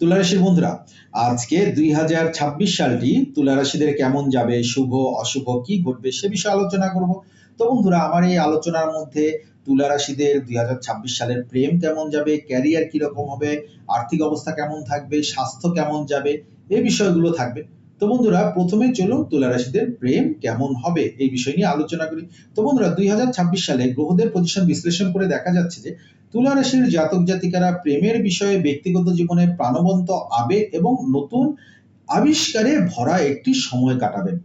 তুলারাশির বন্ধুরা, আজকে দুই সালটি তুলারাশিদের কেমন যাবে, শুভ, অশুভ, কি ঘটবে সে বিষয়ে আলোচনা করব। তো বন্ধুরা, আমার এই আলোচনার মধ্যে তুলারাশিদের দুই সালের প্রেম কেমন যাবে, ক্যারিয়ার কীরকম হবে, আর্থিক অবস্থা কেমন থাকবে, স্বাস্থ্য কেমন যাবে, এই বিষয়গুলো থাকবে। তো বন্ধুরা, প্রথমে চলুন তুলারাশিদের প্রেম কেমন হবে এই বিষয় নিয়ে আলোচনা করি। তো বন্ধুরা, দুই হাজার ছাব্বিশ সালে গ্রহদের পজিশন বিশ্লেষণ করে দেখা যাচ্ছে যে তুলা রাশির জাতক জাতিকারা প্রেমের বিষয়ে ব্যক্তিগত জীবনে প্রাণবন্ত আবেগ এবং নতুন আবিষ্কারে ভরা একটি সময় কাটাবেন।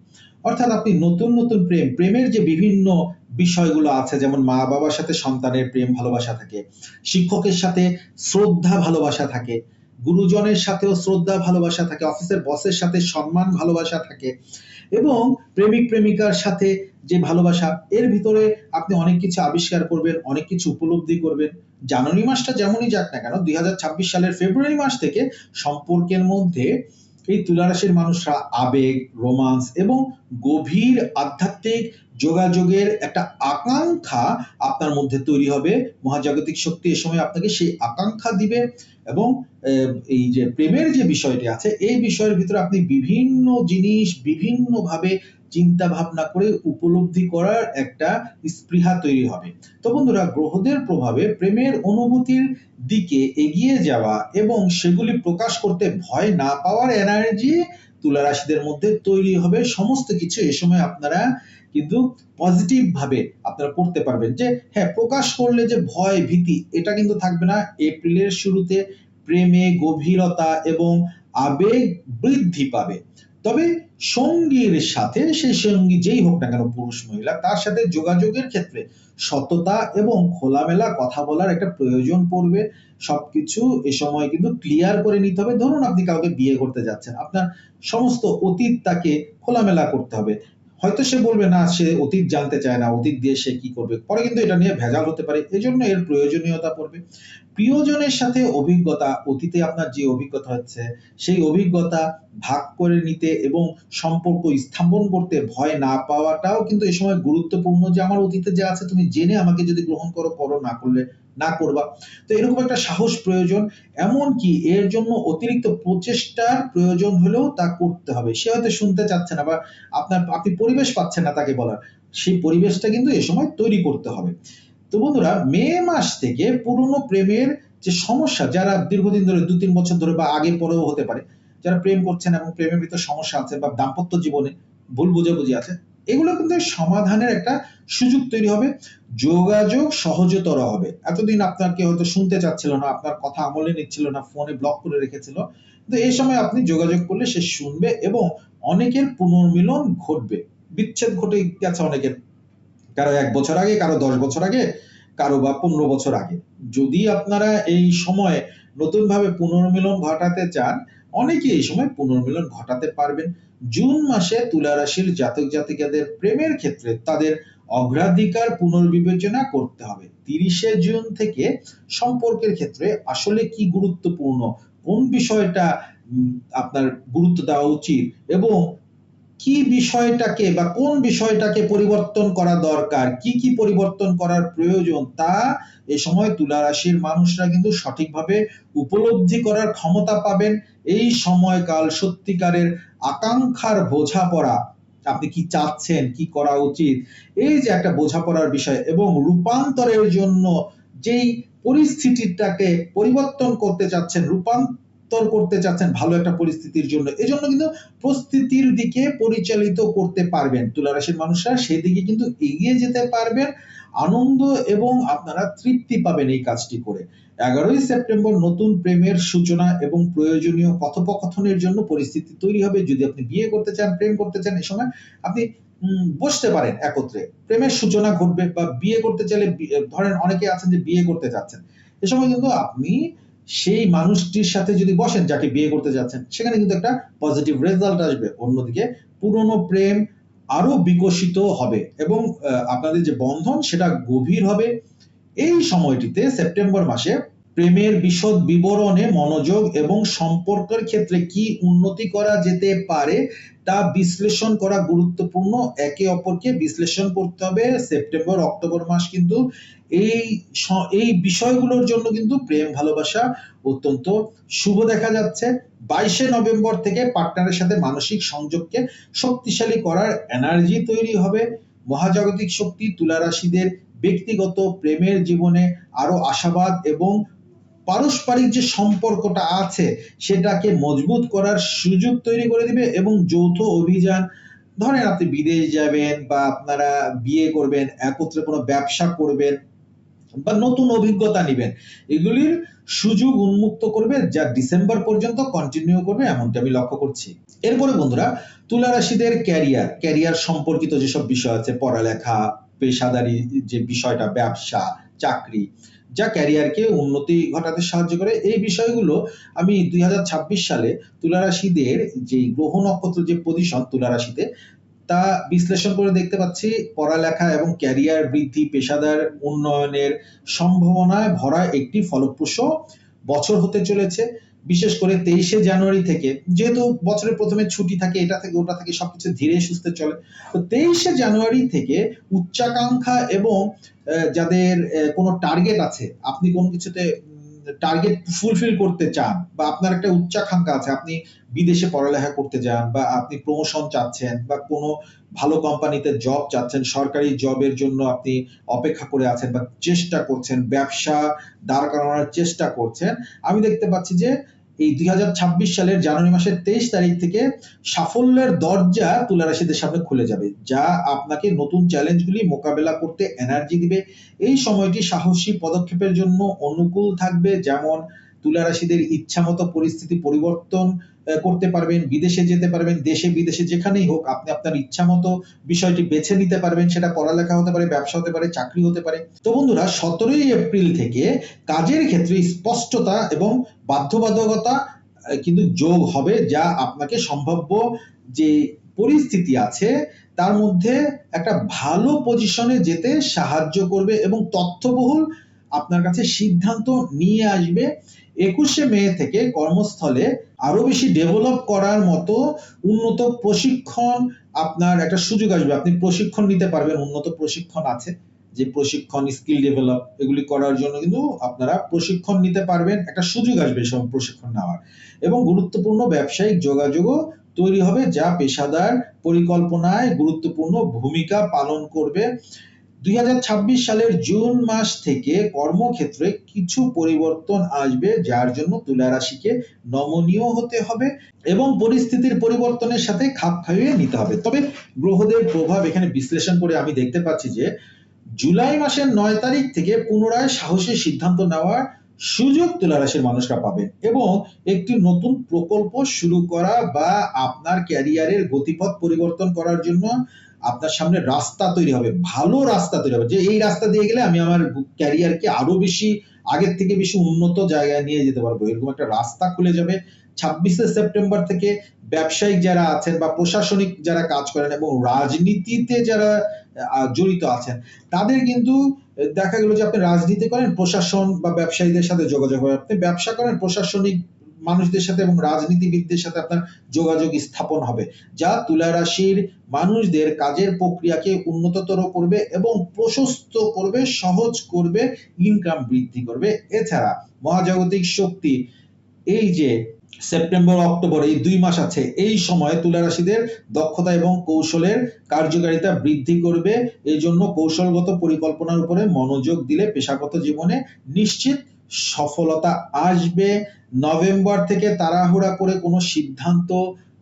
অর্থাৎ আপনি নতুন নতুন প্রেম, প্রেমের যে বিভিন্ন বিষয়গুলো আছে, যেমন মা বাবার সাথে সন্তানের প্রেম ভালোবাসা থাকে, শিক্ষকের সাথে শ্রদ্ধা ভালোবাসা থাকে, গুরুজনের সাথেও শ্রদ্ধা ভালোবাসা থাকে, অফিসের বসের সাথে সম্মান ভালোবাসা থাকে এবং প্রেমিক প্রেমিকার সাথে যে ভালোবাসা, এর ভিতরে আপনি অনেক কিছু আবিষ্কার করবেন, অনেক কিছু উপলব্ধি করবেন। জানুয়ারি মাসটা যেমনই যাক না কেন, দুই হাজার ছাব্বিশ সালের ফেব্রুয়ারি মাস থেকে সম্পর্কের মধ্যে এই তুলারাশির মানুষরা আবেগ, রোমান্স এবং গভীর আধ্যাত্মিক যোগাযোগের একটা আকাঙ্ক্ষা আপনার মধ্যে তৈরি হবে। মহাজাগতিক শক্তি এ সময় আপনাকে সেই আকাঙ্ক্ষা দিবে। এবং এই যে প্রেমের যে বিষয়টি আছে, এই বিষয়ের ভিতরে আপনি বিভিন্ন জিনিস বিভিন্নভাবে চিন্তা ভাবনা করে উপলব্ধি করার একটা স্পৃহা তৈরি হবে। তো বন্ধুরা, গ্রহদের প্রভাবে প্রেমের অনুভূতির দিকে এগিয়ে যাওয়া এবং সেগুলি প্রকাশ করতে ভয় না পাওয়ার এনার্জি তুলা রাশিদের মধ্যে তৈরি হবে। সমস্ত কিছু এ সময় আপনারা কিন্তু পজিটিভ ভাবে আপনারা করতে পারবেন যে হ্যাঁ প্রকাশ করলে যে ভয়, ভীতি, এটা কিন্তু থাকবে না। এপ্রিলের শুরুতে প্রেমে গভীরতা এবং আবেগ বৃদ্ধি পাবে। তবে সঙ্গীর সাথে সেই সঙ্গী যেই হোক না কেন পুরুষ, মহিলা, তার সাথে যোগাযোগের ক্ষেত্রে সততা এবং খোলামেলা কথা বলার একটা প্রয়োজন পড়বে। সবকিছু এ সময় কিন্তু ক্লিয়ার করে নিতে হবে। ধরুন আপনি কাউকে বিয়ে করতে যাচ্ছেন। আপনার সমস্ত অতীত তাকে খোলামেলা করতে হবে। হয়তো সে বলবে, না, সে অতীত জানতে চায় না, অতীত দিয়ে সে কি করবে? পরে কিন্তু এটা নিয়ে ভেজাল হতে পারে। এজন্য এর প্রয়োজনীয়তা পড়বে। প্রিয়জনের সাথে অভিজ্ঞতা, অতীতে আপনার যে অভিজ্ঞতা হচ্ছে, সেই অভিজ্ঞতা ভাগ করে নিতে এবং সম্পর্ক স্থাপন করতে ভয় না পাওয়াটাও কিন্তু এই সময় গুরুত্বপূর্ণ যে, আমার অতীতে যা আছে তুমি জেনে আমাকে যদি গ্রহণ করো করো, না করলে না করবা। তো এরকম একটা সাহস প্রয়োজন এমন কি এর জন্য অতিরিক্ত প্রচেষ্টার প্রয়োজন হলেও তা করতে হবে। সে হয়তো শুনতে চাচ্ছে না বা আপনার, আপনি পরিবেশ পাচ্ছেন না তাকে বলার। সেই পরিবেশটা কিন্তু এ সময় তৈরি করতে হবে। তো বন্ধুরা, মে মাস থেকে পুরনো প্রেমের যে সমস্যা, যারা দীর্ঘদিন ধরে দু তিন বছর ধরে বা আগে পরেও হতে পারে, যারা প্রেম করছেন এবং প্রেমের ভিতর সমস্যা আছে বা দাম্পত্য জীবনে ভুল বুঝাবুঝি আছে এগুলো কিন্তু সমাধানের একটা সুযোগ তৈরি হবে। যোগাযোগ সহজতর হবে। এতদিন আপনাকে হয়তো শুনতে চাচ্ছিল না, আপনার কথা আমলে নিচ্ছিল না, ফোনে ব্লক করে রেখেছিল। কিন্তু এই সময় আপনি যোগাযোগ করলে সে শুনবে এবং অনেকের পুনর্মিলন ঘটবে। বিচ্ছেদ ঘটে গেছে অনেকের। কারও এক বছর আগে, কারও দশ বছর আগে, কারও বা পনেরো বছর আগে। যদি আপনারা এই সময়ে নতুন ভাবে পুনর্মিলন ঘটাতে চান অনেকে এই সময় পুনর্মিলন ঘটাতে পারবেন। জুন মাসে তুলা রাশির জাতক জাতিকাদের প্রেমের ক্ষেত্রে তাদের অগ্রাধিকার পুনর্বিবেচনা করতে হবে। তিরিশে জুন থেকে সম্পর্কের ক্ষেত্রে আসলে কি গুরুত্বপূর্ণ, কোন বিষয়টা আপনার গুরুত্ব দেওয়া উচিত এবং কি বিষয়টাকে বা কোন বিষয়টাকে পরিবর্তন করা দরকার, কি কি পরিবর্তন করার প্রয়োজন, তা এ সময় তুলা রাশির মানুষরা কিন্তু সঠিকভাবে উপলব্ধি করার ক্ষমতা পাবেন এই সময়কাল সত্যিকারের আকাঙ্ক্ষার বোঝাপড়া আপনি কি চাচ্ছেন, কি করা উচিত? এই যে একটা বোঝাপড়ার বিষয় এবং রূপান্তরের জন্য যেই পরিস্থিতিটাকে পরিবর্তন করতে চাচ্ছেন, রূপান্তর করতে চাচ্ছেন ভালো একটা পরিস্থিতির জন্য, এজন্য কিন্তু প্রস্তুতির দিকে পরিচালিত করতে পারবেন। তুলা রাশির মানুষরা সেদিকে কিন্তু এগিয়ে যেতে পারবেন। আনন্দ এবং আপনারা তৃপ্তি পাবেন এই কাজটি করে। এগারোই সেপ্টেম্বর নতুন প্রেমের সূচনা এবং প্রয়োজনীয় কথোপকথনের জন্য পরিস্থিতি তৈরি হবে। যদি আপনি বিয়ে করতে চান, প্রেম করতে চান এই সময় আপনি বসতে পারেন একত্রে। প্রেমের সূচনা ঘটবে বা বিয়ে করতে চাইলে ধরেন অনেকে আছেন যে বিয়ে করতে যাচ্ছেন। এ সময় কিন্তু আপনি সেই মানুষটির সাথে যদি বসেন যাকে বিয়ে করতে যাচ্ছেন, সেখানে কিন্তু একটা পজিটিভ রেজাল্ট আসবে। অন্যদিকে পুরনো প্রেম আরও বিকশিত হবে এবং আপনাদের যে বন্ধন সেটা গভীর হবে। এই সময়টিতে সেপ্টেম্বর মাসে প্রেমের বিশদ বিবরণে মনোযোগ এবং সম্পর্কের ক্ষেত্রে কি উন্নতি করা যেতে পারে তা বিশ্লেষণ করা গুরুত্বপূর্ণ। একে অপরকে বিশ্লেষণ করতে হবে। সেপ্টেম্বর, অক্টোবর মাস কিন্তু এই এই বিষয়গুলোর জন্য কিন্তু প্রেম, ভালোবাসা অত্যন্ত শুভ দেখা যাচ্ছে। বাইশে নভেম্বর থেকে পার্টনারের সাথে মানসিক সংযোগকে শক্তিশালী করার এনার্জি তৈরি হবে। মহাজাগতিক শক্তি তুলা রাশিদের ব্যক্তিগত প্রেমের জীবনে আরও আশাবাদ এবং পারস্পরিক যে সম্পর্কটা আছে, সেটাকে মজবুত করার সুযোগ তৈরি করে দিবে এবং যৌথ অভিযান, ধরেন আপনি বিদেশ যাবেন বা আপনারা বিয়ে করবেন, একত্রে কোনো ব্যবসা করবেন বা নতুন অভিজ্ঞতা নেবেন, এগুলির সুযোগ উন্মুক্ত করবে যা ডিসেম্বর পর্যন্ত কন্টিনিউ করবে, এমনটা আমি লক্ষ্য করছি। এরপরে বন্ধুরা তুলা রাশিদের ক্যারিয়ার ক্যারিয়ার সম্পর্কিত যেসব বিষয় আছে, পড়ালেখা, পেশাদারি যে বিষয়টা, ব্যবসা, চাকরি যা ক্যারিয়ারকে উন্নতি ঘটাতে সাহায্য করে। এই বিষয়গুলো আমি দুই হাজার ছাব্বিশ সালে তুলা রাশিদের যে গ্রহ নক্ষত্র যে পজিশন তুলা রাশিতে তা বিশ্লেষণ করে দেখতে পাচ্ছি পড়ালেখা এবং ক্যারিয়ার বৃদ্ধি, পেশাদার উন্নয়নের সম্ভাবনায় ভরা একটি ফলপ্রসূ বছর হতে চলেছে, বিশেষ করে তেইশে জানুয়ারি থেকে, যেহেতু বছরের প্রথমে ছুটি থাকে, এটা থেকে ওটা থেকে সবকিছু ধীরে সুস্থে চলে। তো তেইশে জানুয়ারি থেকে উচ্চাকাঙ্ক্ষা এবং যাদের কোনো টার্গেট আছে, আপনি কোনো কিছুতে টার্গেট ফুলফিল করতে চান, বা আপনার একটা উচ্চাকাঙ্ক্ষা আছে, আপনি বিদেশে পড়ালেখা করতে যান, বা আপনি প্রমোশন চাচ্ছেন, বা কোনো ভালো কোম্পানিতে জব চাচ্ছেন, সরকারি জবের জন্য আপনি অপেক্ষা করে আছেন বা চেষ্টা করছেন, ব্যবসা দাঁড় করানোর চেষ্টা করছেন, আমি দেখতে পাচ্ছি যে এই দুই সালের জানুয়ারি মাসের তেইশ তারিখ থেকে সাফল্যের দরজা তুলা রাশিদের সামনে খুলে যাবে, যা আপনাকে নতুন চ্যালেঞ্জগুলি মোকাবেলা করতে এনার্জি দিবে। এই সময়টি সাহসী পদক্ষেপের জন্য অনুকূল থাকবে, যেমন তুলা রাশিদের ইচ্ছা মতো পরিস্থিতি পরিবর্তন করতে পারবেন, বিদেশে যেতে পারবেন, দেশে, বিদেশে যেখানেই হোক, আপনি আপনার ইচ্ছা মতো বিষয়টি বেছে নিতে পারবেন, সেটা পড়ালেখা হতে পারে, ব্যবসা হতে পারে, চাকরি হতে পারে। তো বন্ধুরা, সতেরোই এপ্রিল থেকে কাজের ক্ষেত্রে স্পষ্টতা এবং বাধ্যবাধকতা কিন্তু যোগ হবে যা আপনাকে সম্ভাব্য যে পরিস্থিতি আছে, তার মধ্যে একটা ভালো পজিশনে যেতে সাহায্য করবে এবং তথ্যবহুল আপনার কাছে সিদ্ধান্ত নিয়ে আসবে। একুশে মে থেকে কর্মস্থলে আরও বেশি ডেভেলপ করার মতো উন্নত প্রশিক্ষণ আপনার একটা সুযোগ আসবে। আপনি প্রশিক্ষণ নিতে পারবেন, উন্নত প্রশিক্ষণ আছে। যে প্রশিক্ষণ স্কিল ডেভেলপ এগুলি করার জন্য কিন্তু আপনারা প্রশিক্ষণ নিতে পারবেন, একটা সুযোগ আসবে সব প্রশিক্ষণ নেওয়ার। এবং গুরুত্বপূর্ণ ব্যবসায়িক যোগাযোগও তৈরি হবে যা পেশাদার পরিকল্পনায় গুরুত্বপূর্ণ ভূমিকা পালন করবে। দুই হাজার ছাব্বিশ সালের জুন মাস থেকে কর্মক্ষেত্রে কিছু পরিবর্তন আসবে, যার জন্য তুলা রাশিকে নমনীয় হতে হবে এবং পরিস্থিতির পরিবর্তনের সাথে খাপ খাইয়ে নিতে হবে। তবে গ্রহদের প্রভাব এখানে বিশ্লেষণ করে আমি দেখতে পাচ্ছি যে, জুলাই মাসের নয় তারিখ থেকে পুনরায় সাহসী সিদ্ধান্ত নেওয়ার সুযোগ তুলা রাশির মানুষরা পাবেন এবং একটি নতুন প্রকল্প শুরু করা বা আপনার ক্যারিয়ারের গতিপথ পরিবর্তন করার জন্য আপনার সামনে রাস্তা তৈরি হবে, ভালো রাস্তা তৈরি হবে। যে এই রাস্তা দিয়ে গেলে আমি আমার ক্যারিয়ারকে আরও বেশি, আগের থেকে বেশি উন্নত জায়গায় নিয়ে যেতে পারব। এরকম একটা রাস্তা খুলে যাবে। ছাব্বিশে সেপ্টেম্বর থেকে ব্যবসায়িক যারা আছেন বা প্রশাসনিক যারা কাজ করেন এবং রাজনীতিতে যারা জড়িত আছেন, তাদের কিন্তু দেখা গেল যে আপনি রাজনীতি করেন, প্রশাসন বা ব্যবসায়ীদের সাথে যোগাযোগ হবে আপনি ব্যবসা করেন, প্রশাসনিক মানুষদের সাথে এবং রাজনীতিবিদদের সাথে আপনার যোগাযোগ স্থাপন হবে, যা তুলা রাশির মানুষদের কাজের প্রক্রিয়াকে উন্নততর করবে এবং প্রশস্ত করবে, সহজ করবে ইনকাম বৃদ্ধি করবে। এছাড়া মহাজাগতিক শক্তি, এই যে সেপ্টেম্বর, অক্টোবর, এই দুই মাস আছে, এই সময় তুলা রাশিদের দক্ষতা এবং কৌশলের কার্যকারিতা বৃদ্ধি করবে। এই জন্য কৌশলগত পরিকল্পনার উপরে মনোযোগ দিলে পেশাগত জীবনে নিশ্চিত সফলতা আসবে। নভেম্বর থেকে তাড়াহুড়া করে কোনো সিদ্ধান্ত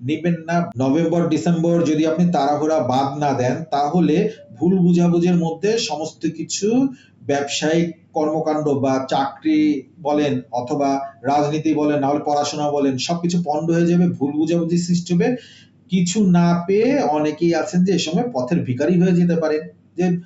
নেবেন না। নভেম্বর, ডিসেম্বর যদি আপনি তাড়াহুড়া বাদ না দেন, তাহলে ভুল বুঝাবুঝির মধ্যে সমস্ত কিছু ব্যবসায়িক কর্মকাণ্ড বা চাকরি বলেন অথবা রাজনীতি বলেন, নাহলে পড়াশোনা বলেন, সবকিছু পণ্ড হয়ে যাবে, ভুল বুঝাবুঝি সৃষ্টি হবে। কিছু না পেয়ে অনেকেই আছেন যে, এ সময় পথের ভিখারি হয়ে যেতে পারেন। যে,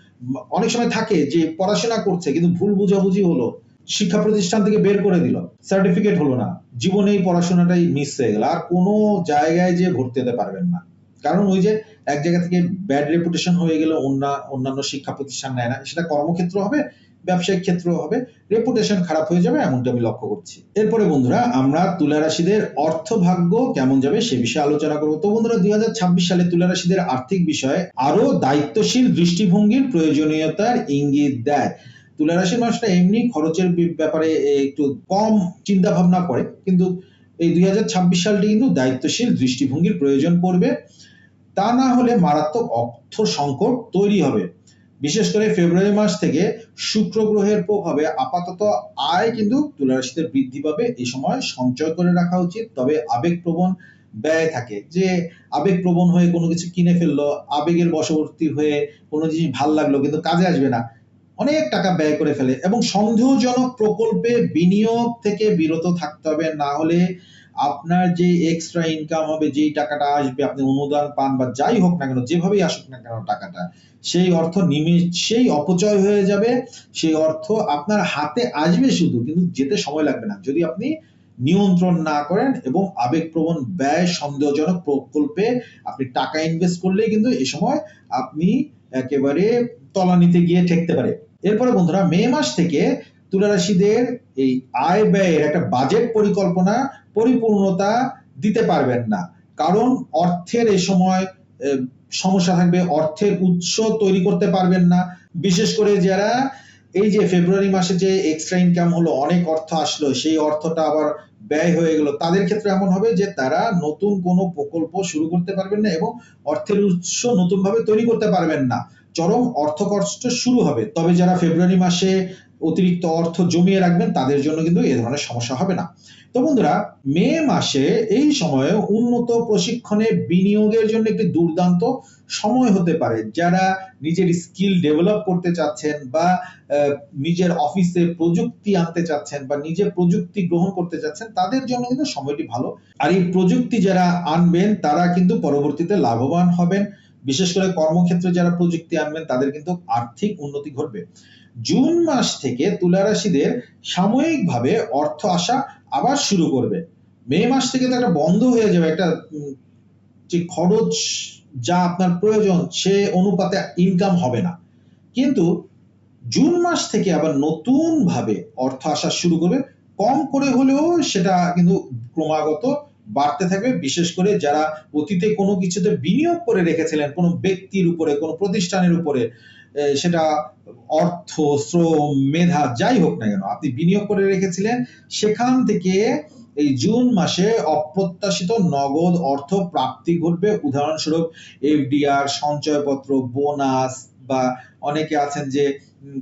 অনেক সময় থাকে যে, পড়াশোনা করছে, কিন্তু ভুল বুঝাবুঝি হলো। শিক্ষা প্রতিষ্ঠান থেকে বের করে দিল। সার্টিফিকেট হলো না। জীবনে এই পড়াশোনাটাই মিস হয়ে গেল। আর কোনো জায়গায় যে ভর্তি হতে পারবেন না। কারণ ওই যে এক জায়গা থেকে ব্যাড রেপুটেশন হয়ে গেলে, অন্য, অন্যান্য শিক্ষা প্রতিষ্ঠান নেয় না। সেটা কর্মক্ষেত্র হবে, ব্যবসায়িক ক্ষেত্র হবে রেপুটেশন খারাপ হয়ে যাবে, এমনটা আমি লক্ষ্য করছি। এরপরে বন্ধুরা, আমরা তুলা রাশিদের অর্থ ভাগ্য কেমন যাবে সে বিষয়ে আলোচনা করব। তো বন্ধুরা, দুই হাজার ছাব্বিশ সালে তুলা রাশিদের আর্থিক বিষয়ে আরও দায়িত্বশীল দৃষ্টিভঙ্গির প্রয়োজনীয়তার ইঙ্গিত দেয়। তুলা রাশির মানুষরা এমনি খরচের ব্যাপারে একটু কম চিন্তা ভাবনা করে। কিন্তু এই দুই সালটি কিন্তু দায়িত্বশীল দৃষ্টিভঙ্গির প্রয়োজন পড়বে। তা না হলে মারাত্মক অর্থ সংকট তৈরি হবে। বিশেষ করে ফেব্রুয়ারি মাস থেকে শুক্র গ্রহের প্রভাবে আপাতত আয় কিন্তু তুলা রাশিতে বৃদ্ধি পাবে। এই সময় সঞ্চয় করে রাখা উচিত। তবে আবেগপ্রবণ ব্যয় থাকে। যে আবেগপ্রবণ হয়ে কোনো কিছু কিনে ফেলল, আবেগের বশবর্তী হয়ে কোনো জিনিস ভালো লাগল, কিন্তু কাজে আসবে না। অনেক টাকা ব্যয় করে ফেলে এবং সন্দেহজনক প্রকল্পে বিনিয়োগ থেকে বিরত থাকতে হবে। না হলে আপনার যে এক্সট্রা ইনকাম হবে, যেই টাকাটা আসবে, আপনি অনুদান পান বা যাই হোক না কেন, যেভাবেই আসুক না কেন টাকাটা, সেই অর্থ নিমেষেই অপচয় হয়ে যাবে। সেই অর্থ আপনার হাতে আসবে শুধু, কিন্তু যেতে সময় লাগবে না। যদি আপনি নিয়ন্ত্রণ না করেন এবং আবেগপ্রবণ, ব্যয় সন্দেহজনক প্রকল্পে আপনি টাকা ইনভেস্ট করলে কিন্তু এই সময় আপনি একেবারে তলানিতে গিয়ে ঠেকতে পারে। এরপরে বন্ধুরা, মে মাস থেকে তুলা রাশিদের এই আয় ব্যয়ের একটা বাজেট পরিকল্পনা, পরিপূর্ণতা দিতে পারবেন না। কারণ অর্থের এই সময় সমস্যা থাকবে, অর্থের উৎস তৈরি করতে পারবেন না। বিশেষ করে যারা এই যে ফেব্রুয়ারি মাসে যে এক্সট্রা ইনকাম হলো, অনেক অর্থ আসলো, সেই অর্থটা আবার ব্যয় হয়ে গেল, তাদের ক্ষেত্রে এমন হবে যে তারা নতুন কোনো প্রকল্প শুরু করতে পারবেন না এবং অর্থের উৎস নতুন ভাবে তৈরি করতে পারবেন না। চরম অর্থ কষ্ট শুরু হবে। তবে যারা ফেব্রুয়ারি মাসে অতিরিক্ত অর্থ জমিয়ে রাখবেন, তাদের জন্য কিন্তু এ ধরনের সমস্যা হবে না। তো বন্ধুরা, মে মাসে এই সময়ে উন্নত প্রশিক্ষণে বিনিয়োগের জন্য একটি দুর্দান্ত সময় হতে পারে। যারা নিজের স্কিল ডেভেলপ করতে চাচ্ছেন বা নিজের অফিসে প্রযুক্তি আনতে চাচ্ছেন বা নিজের প্রযুক্তি গ্রহণ করতে চাচ্ছেন, তাদের জন্য কিন্তু সময়টি ভালো। আর এই প্রযুক্তি যারা আনবেন, তারা কিন্তু পরবর্তীতে লাভবান হবেন। বিশেষ করে কর্মক্ষেত্রে যারা প্রযুক্তি আনবেন, তাদের কিন্তু আর্থিক উন্নতি ঘটবে। জুন মাস থেকে তুলা রাশিদের সাময়িকভাবে অর্থ আসা আবার শুরু করবে। মে মাস থেকে তো একটা বন্ধ হয়ে যাবে, একটা যে খরচ যা আপনার প্রয়োজন, সে অনুপাতে ইনকাম হবে না। কিন্তু জুন মাস থেকে আবার নতুন ভাবে অর্থ আসা শুরু করবে। কম করে হলেও সেটা কিন্তু ক্রমাগত বাড়তে থাকবে, বিশেষ করে যারা অতীতে কোনো কিছুতে বিনিয়োগ করে রেখেছিলেন, কোনো ব্যক্তির উপরে, কোনো প্রতিষ্ঠানের উপরে সেটা অর্থ, শ্রম, মেধা যাই হোক না কেন, আপনি বিনিয়োগ করে রেখেছিলেন, সেখান থেকে এই জুন মাসে অপ্রত্যাশিত নগদ অর্থ প্রাপ্তি ঘটবে। উদাহরণস্বরূপ এফডিআর, সঞ্চয়পত্র, বোনাস বা অনেকে আছেন যে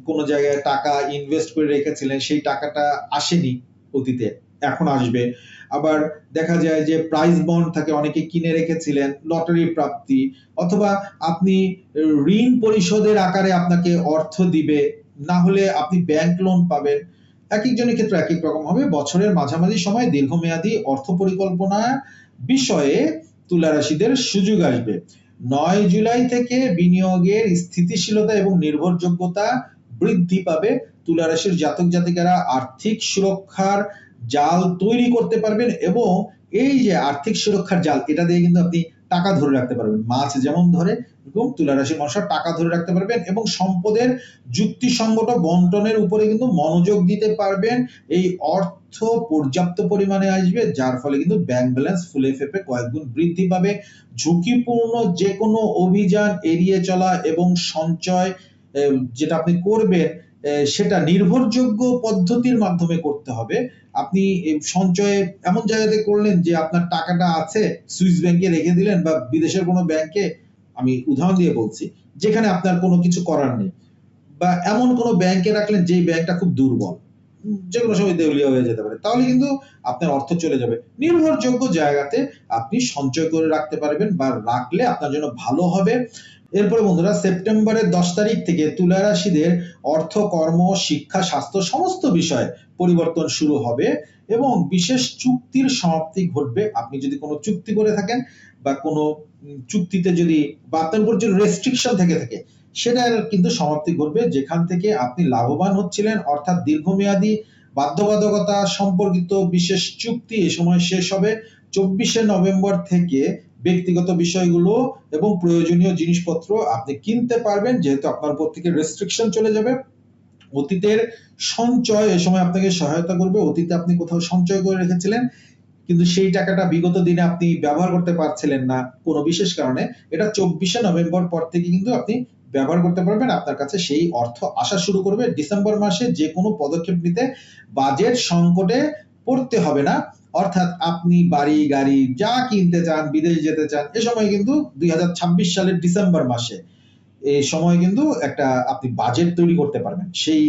কোনো জায়গায় টাকা ইনভেস্ট করে রেখেছিলেন, সেই টাকাটা আসেনি অতীতে, এখন আসবে। আবার দেখা যায় যে প্রাইজ বন্ড থাকে, অনেকে কিনে রেখেছিলেন লটারি প্রাপ্তি, অথবা আপনি ঋণ পরিশোধের আকারে আপনাকে অর্থ দিবে, না হলে আপনি ব্যাংক লোন পাবেন। এক একজনের ক্ষেত্রে এক এক রকম হবে। বছরের মাঝামাঝি সময় দীর্ঘমেয়াদী অর্থ পরিকল্পনা বিষয়ে তুলা রাশিদের সুযোগ আসবে। নয় জুলাই থেকে বিনিয়োগের স্থিতিশীলতা এবং নির্ভরযোগ্যতা বৃদ্ধি পাবে। তুলা রাশির জাতক জাতিকারা আর্থিক সুরক্ষার জাল তৈরি করতে পারবেন এবং এই যে আর্থিক সুরক্ষার জাল, এটা দিয়ে কিন্তু আপনি টাকা ধরে রাখতে পারবেন। মাছ যেমন ধরে তুলা রাশির মানুষরা টাকা ধরে রাখতে পারবেন এবং সম্পদের যুক্তিসঙ্গত বন্টনের উপরে কিন্তু মনোযোগ দিতে পারবেন। এই অর্থ পর্যাপ্ত পরিমাণে আসবে, যার ফলে কিন্তু ব্যাংক ব্যালেন্স ফুলে ফেপে কয়েকগুণ বৃদ্ধি পাবে। ঝুঁকিপূর্ণ যে কোনো অভিযান এড়িয়ে চলা এবং সঞ্চয় যেটা আপনি করবেন সেটা নির্ভরযোগ্য পদ্ধতির মাধ্যমে করতে হবে। আপনি সঞ্চয়ে এমন জায়গাতে করলেন যে আপনার টাকাটা আছে, সুইস ব্যাংকে রেখে দিলেন বা বিদেশের কোনো ব্যাংকে, আমি উদাহরণ দিয়ে বলছি, যেখানে আপনার কোনো কিছু করার নেই। বা এমন কোনো ব্যাংকে রাখলেন যেই ব্যাংকটা খুব দুর্বল। যে কোনো সময় দেউলিয়া হয়ে যেতে পারে। তাহলে কিন্তু আপনার অর্থ চলে যাবে। নির্ভরযোগ্য জায়গাতে আপনি সঞ্চয় করে রাখতে পারবেন বা রাখলে আপনার জন্য ভালো হবে। এরপরে বন্ধুরা, সেপ্টেম্বরের দশ তারিখ থেকে তুলা রাশিদের অর্থ, কর্ম, শিক্ষা, স্বাস্থ্য সমস্ত বিষয়ে পরিবর্তন শুরু হবে এবং বিশেষ চুক্তির সমাপ্তি ঘটবে। আপনি যদি কোনো চুক্তি করে থাকেন বা কোনো চুক্তিতে যদি বা আপনার উপর যে রেস্ট্রিকশন থেকে থাকে, সেটার কিন্তু সমাপ্তি ঘটবে। যেখান থেকে আপনি লাভবান হচ্ছিলেন, অর্থাৎ দীর্ঘমেয়াদী বাধ্যবাধকতা সম্পর্কিত বিশেষ চুক্তি এ সময় শেষ হবে। চব্বিশে নভেম্বর থেকে ব্যক্তিগত বিষয়গুলো এবং প্রয়োজনীয় জিনিসপত্র আপনি কিনতে পারবেন, যেহেতু আপনার উপর থেকে রেস্ট্রিকশন চলে যাবে। অতীতের সঞ্চয় এ সময় আপনাকে সহায়তা করবে। অতীতে আপনি কোথাও সঞ্চয় করে রেখেছিলেন, কিন্তু সেই টাকাটা বিগত দিনে আপনি ব্যবহার করতে পারছিলেন না কোনো বিশেষ কারণে। এটা চব্বিশে নভেম্বর পর থেকে কিন্তু আপনি ব্যবহার করতে পারবেন। আপনার কাছে সেই অর্থ আসা শুরু করবে। ডিসেম্বর মাসে যে কোনো পদক্ষেপ নিতে বাজেট সংকটে পড়তে হবে না। অর্থাৎ আপনি বাড়ি, গাড়ি যা কিনতে চান, বিদেশ যেতে চান, এ সময় কিন্তু দুই হাজার ছাব্বিশ সালের ডিসেম্বর মাসে এই সময় কিন্তু একটা আপনি বাজেট তৈরি করতে পারবেন। সেই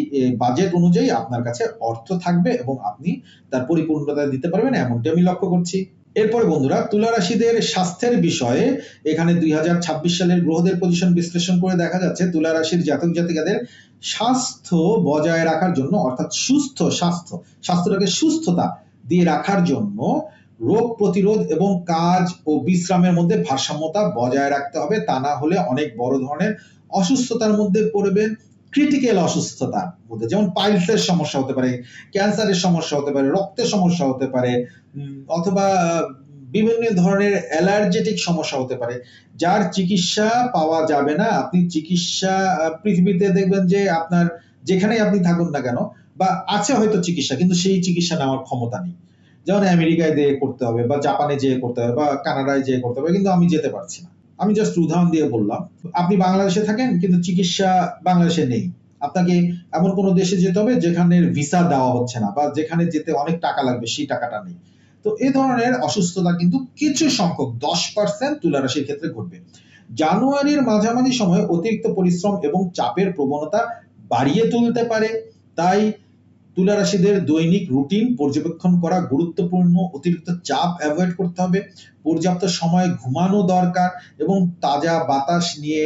বাজেট অনুযায়ী আপনার কাছে অর্থ থাকবে এবং আপনি তার পরিপূর্ণতা দিতে পারবেন, এমনটি আমি লক্ষ্য করছি। এরপরে বন্ধুরা, তুলা রাশিদের স্বাস্থ্যের বিষয়ে এখানে দুই হাজার ছাব্বিশ সালের গ্রহদের পজিশন বিশ্লেষণ করে দেখা যাচ্ছে। তুলা রাশির জাতক জাতিকাদের স্বাস্থ্য বজায় রাখার জন্য, অর্থাৎ সুস্থ স্বাস্থ্য, স্বাস্থ্যটাকে সুস্থতা দিয়ে রাখার জন্য রোগ প্রতিরোধ এবং কাজ ও বিশ্রামের মধ্যে ভারসাম্যতা বজায় রাখতে হবে। তা না হলে অনেক বড় ধরনের অসুস্থতার মধ্যে পড়বেন। ক্রিটিক্যাল অসুস্থতার মধ্যে, যেমন পাইলসের সমস্যা হতে পারে ক্যান্সারের সমস্যা হতে পারে, রক্তের সমস্যা হতে পারে অথবা বিভিন্ন ধরনের অ্যালার্জেটিক সমস্যা হতে পারে। যার চিকিৎসা পাওয়া যাবে না, আপনি চিকিৎসা পৃথিবীতে দেখবেন যে আপনার যেখানেই আপনি থাকুন না কেন বা আছে হয়তো চিকিৎসা, কিন্তু সেই চিকিৎসা নেওয়ার ক্ষমতা নেই। যেমন আমেরিকায় যেয়ে করতে হবে বা জাপানে যেয়ে করতে হবে বা কানাডায় যেয়ে করতে হবে, কিন্তু আমি যেতে পারছি না। আমি জাস্ট উদাহরণ দিয়ে বললাম, আপনি বাংলাদেশে থাকেন, কিন্তু চিকিৎসা বাংলাদেশে নেই। আপনাকে এমন কোনো দেশে যেতে হবে যেখানে ভিসা দেওয়া হচ্ছে না বা যেখানে যেতে অনেক টাকা লাগবে, সেই টাকাটা নেই। তো এই ধরনের অসুস্থতা কিন্তু কিছু সংখ্যক, দশ পার্সেন্ট তুলা রাশির ক্ষেত্রে ঘটবে। জানুয়ারির মাঝামাঝি সময়ে অতিরিক্ত পরিশ্রম এবং চাপের প্রবণতা বাড়িয়ে তুলতে পারে। তাই তুলা রাশিদের দৈনিক রুটিন পর্যবেক্ষণ করা গুরুত্বপূর্ণ, অতিরিক্ত চাপ অ্যাভয়েড করতে হবে, পর্যাপ্ত সময় ঘুমানো দরকার এবং তাজা বাতাস নিয়ে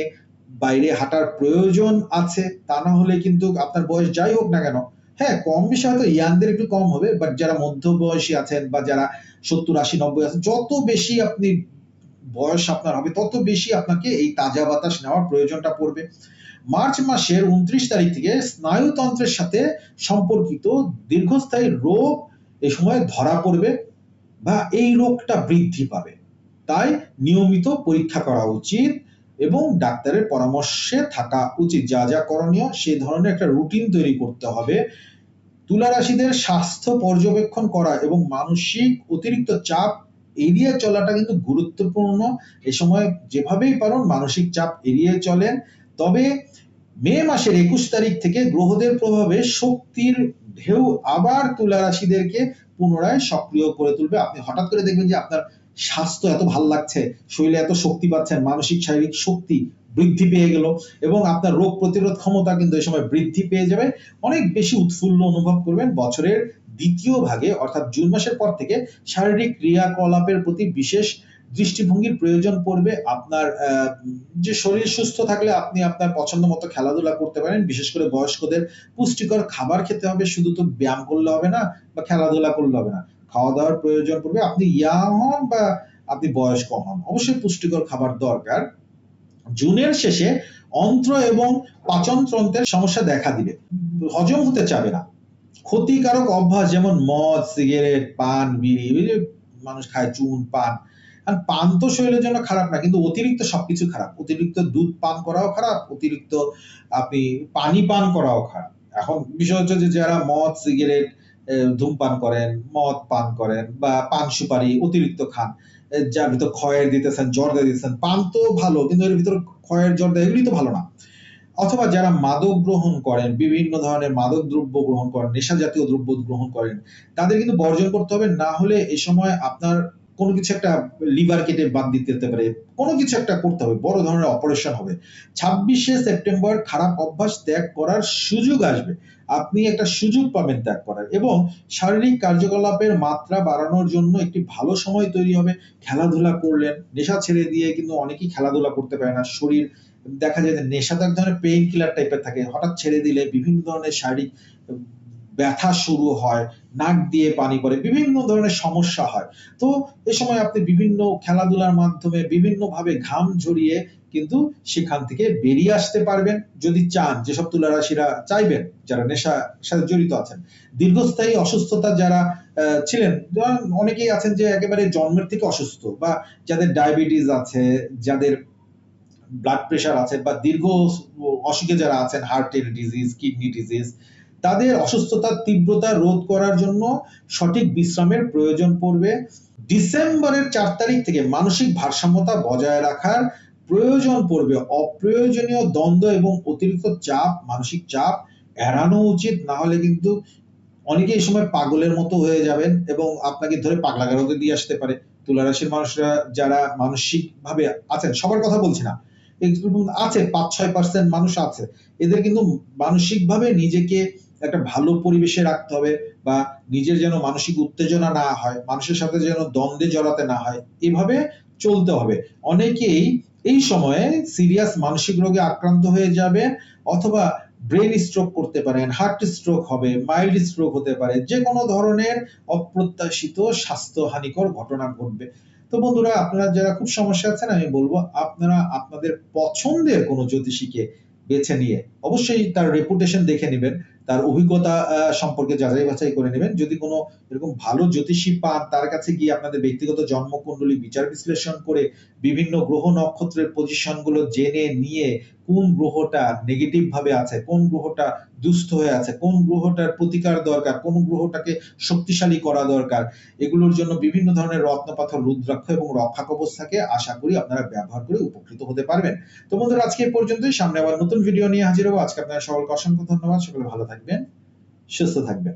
বাইরে হাঁটার প্রয়োজন আছে। তা না হলে কিন্তু আপনার বয়স যাই হোক না কেন হ্যাঁ কম বেশি হয়তো ইয়ানদের একটু কম হবে বাট যারা মধ্য বয়সী আছেন বা যারা সত্তর, আশি, নব্বই আছেন, যত বেশি আপনি বয়স আপনার হবে, তত বেশি আপনাকে এই তাজা বাতাস নেওয়ার প্রয়োজনটা পড়বে। মার্চ মাসের উনত্রিশ তারিখ থেকে স্নায়ুতন্ত্রের সাথে সম্পর্কিত দীর্ঘস্থায়ী রোগ এ সময় ধরা পড়বে বা এই রোগটা বৃদ্ধি পাবে। তাই নিয়মিত পরীক্ষা করা উচিত এবং ডাক্তারের পরামর্শে থাকা উচিত। যা যা করণীয় সে ধরনের একটা রুটিন তৈরি করতে হবে। তুলা রাশিদের স্বাস্থ্য পর্যবেক্ষণ করা এবং মানসিক অতিরিক্ত চাপ এড়িয়ে চলাটা কিন্তু গুরুত্বপূর্ণ। এ সময় যেভাবেই পারুন মানসিক চাপ এড়িয়ে চলেন। তবে মে মাসের একুশ তারিখ থেকে গ্রহদের প্রভাবে শক্তির ঢেউ আবার তুলা রাশিদেরকে পুনরায় সক্রিয় করে তুলবে। আপনি হঠাৎ করে দেখবেন যে আপনার স্বাস্থ্য এত ভালো লাগছে, শরীরে এত শক্তি পাচ্ছেন, মানসিক, শারীরিক শক্তি বৃদ্ধি পেয়ে গেল এবং আপনার রোগ প্রতিরোধ ক্ষমতা কিন্তু এই সময় বৃদ্ধি পেয়ে যাবে। অনেক বেশি উৎফুল্ল অনুভব করবেন বছরের দ্বিতীয় ভাগে, অর্থাৎ জুন মাসের পর থেকে শারীরিক ক্রিয়াকলাপের প্রতি বিশেষ দৃষ্টিভঙ্গির প্রয়োজন পড়বে আপনার যে শরীর সুস্থ থাকলে আপনি আপনার পছন্দ মতো খেলাধুলা করতে পারেন, বিশেষ করে বয়স্কদের পুষ্টিকর খাবার খেতে হবে, শুধু তো ব্যায়াম করলে হবে না বা খেলাধুলা করলে হবে না। খাওয়া দাওয়ার প্রয়োজন পড়বে, আপনি ইয়াং হন বা আপনি বয়স্ক হন, অবশ্যই পুষ্টিকর খাবার দরকার। জুনের শেষে অন্ত্র এবং পাচন পাচনতন্ত্রের সমস্যা দেখা দিবে, হজম হতে চাবে না। ক্ষতিকারক অভ্যাস যেমন মদ, সিগারেট, পান, বিড়ি মানুষ খায় চুন, পান আর পান তো শরীরের জন্য খারাপ না, কিন্তু অতিরিক্ত সবকিছু খারাপ। অতিরিক্ত দুধ পান করাও খারাপ, অতিরিক্ত আপনি পানি পান করাও খারাপ। এখন বিষয় হচ্ছে যে যারা মদ, সিগারেট ধূমপান করেন, মদ পান করেন বা পান সুপারি অতিরিক্ত খান যার ভিতর ক্ষয়ের দিতেছেন জর্দা দিতেছেন, পান তো ভালো, কিন্তু এর ভিতর ক্ষয়ের জর্দা এগুলি তো ভালো না। অথবা যারা মাদক গ্রহণ করেন, বিভিন্ন ধরনের মাদক দ্রব্য গ্রহণ করেন নেশা জাতীয় দ্রব্য গ্রহণ করেন, তাদের কিন্তু বর্জন করতে হবে, না হলে এই সময় আপনার কোনো কিছু একটা লিভার কেটে বাদ দিতে পারে, কোনো কিছু একটা করতে হবে, বড় ধরনের অপারেশন হবে। ছাব্বিশে সেপ্টেম্বর খারাপ অভ্যাস ত্যাগ করার সুযোগ আসবে। আপনি একটা সুযোগ পাবেন ত্যাগ করার এবং শারীরিক কার্যকলাপের মাত্রা বাড়ানোর জন্য একটি ভালো সময় তৈরি হবে। খেলাধুলা করলেন, নেশা ছেড়ে দিয়ে কিন্তু অনেকেই খেলাধুলা করতে পারে না। শরীর, দেখা যায় যে নেশা তো এক ধরনের পেইন কিলার টাইপের থাকে। হঠাৎ ছেড়ে দিলে বিভিন্ন ধরনের শারীরিক ব্যথা শুরু হয়, নাক দিয়ে পানি পড়ে, বিভিন্ন ধরনের সমস্যা হয়। তো এ সময় আপনি বিভিন্ন খেলাধুলার মাধ্যমে বিভিন্ন ভাবে ঘাম ঝরিয়ে কিন্তু সেখান থেকে বেরিয়ে আসতে পারবেন, যদি চান। যেসব তুলা রাশিরা চাইবেন, যারা নেশার সাথে জড়িত আছেন। দীর্ঘস্থায়ী অসুস্থতা যারা ছিলেন অনেকেই আছেন যে একেবারে জন্মের থেকে অসুস্থ বা যাদের ডায়াবেটিস আছে, যাদের ব্লাড প্রেশার আছে বা দীর্ঘ অসুখে যারা আছেন হার্টের ডিজিজ কিডনি ডিজিজ তাদের অসুস্থতার তীব্রতা রোধ করার জন্য সঠিক বিশ্রামের প্রয়োজন পড়বে। ডিসেম্বরের চার তারিখ থেকে মানসিক ভারসাম্যতা বজায় রাখার প্রয়োজন পড়বে। অপ্রয়োজনীয় দ্বন্দ্ব এবং অতিরিক্ত চাপ, মানসিক চাপ এড়ানো উচিত, না হলে কিন্তু অনেকে এই সময় পাগলের মতো হয়ে যাবেন এবং আপনাকে ধরে পাগলা গারদে দিয়ে আসতে পারে। তুলা রাশির মানুষরা যারা মানসিক ভাবে আছেন, সবার কথা বলছি না। আছে পাঁচ ছয় পার্সেন্ট মানুষ আছে। এদের কিন্তু মানসিক ভাবে নিজেকে একটা ভালো পরিবেশে রাখতে হবে বা নিজের যেন মানসিক উত্তেজনা না হয়, মানুষের সাথে যেন দ্বন্দ্বে জড়াতে না হয়, এভাবে চলতে হবে। অনেকেই এই সময়ে সিরিয়াস মানসিক রোগে আক্রান্ত হয়ে যাবে অথবা ব্রেন স্ট্রোক করতে পারেন হার্ট স্ট্রোক হবে মাইল্ড স্ট্রোক হতে পারে যে কোনো ধরনের অপ্রত্যাশিত স্বাস্থ্য হানিকর ঘটনা ঘটবে। তো বন্ধুরা, আপনারা যারা খুব সমস্যা আছেন, আমি বলব আপনারা আপনাদের পছন্দের কোনো জ্যোতিষীকে বেছে নিয়ে অবশ্যই তার রেপুটেশন দেখে নেবেন। তার অভিজ্ঞতা সম্পর্কে যাচাই বাছাই করে নেবেন। যদি কোনো এরকম ভালো জ্যোতিষী পান, তার কাছে গিয়ে আপনাদের ব্যক্তিগত জন্মকুণ্ডলী বিচার বিশ্লেষণ করে বিভিন্ন গ্রহ নক্ষত্রের পজিশনগুলো জেনে নিয়ে কোন গ্রহটা নেগেটিভ ভাবে আছে, কোন গ্রহটা দুস্থ হয়ে আছে, কোন গ্রহটার প্রতিকার দরকার, কোন গ্রহটাকে শক্তিশালী করা দরকার, এগুলোর জন্য বিভিন্ন ধরনের রত্নপাথর রুদ্রাক্ষ এবং রক্ষা কবচ থাকে আশা করি আপনারা ব্যবহার করে উপকৃত হতে পারবেন। তো বন্ধুরা, আজকে এই পর্যন্তই, সামনে আবার নতুন ভিডিও নিয়ে হাজির হব। আজকে আপনারা সকলকে অসংখ্য ধন্যবাদ। সকলে ভালো থাকবেন, সুস্থ থাকবেন।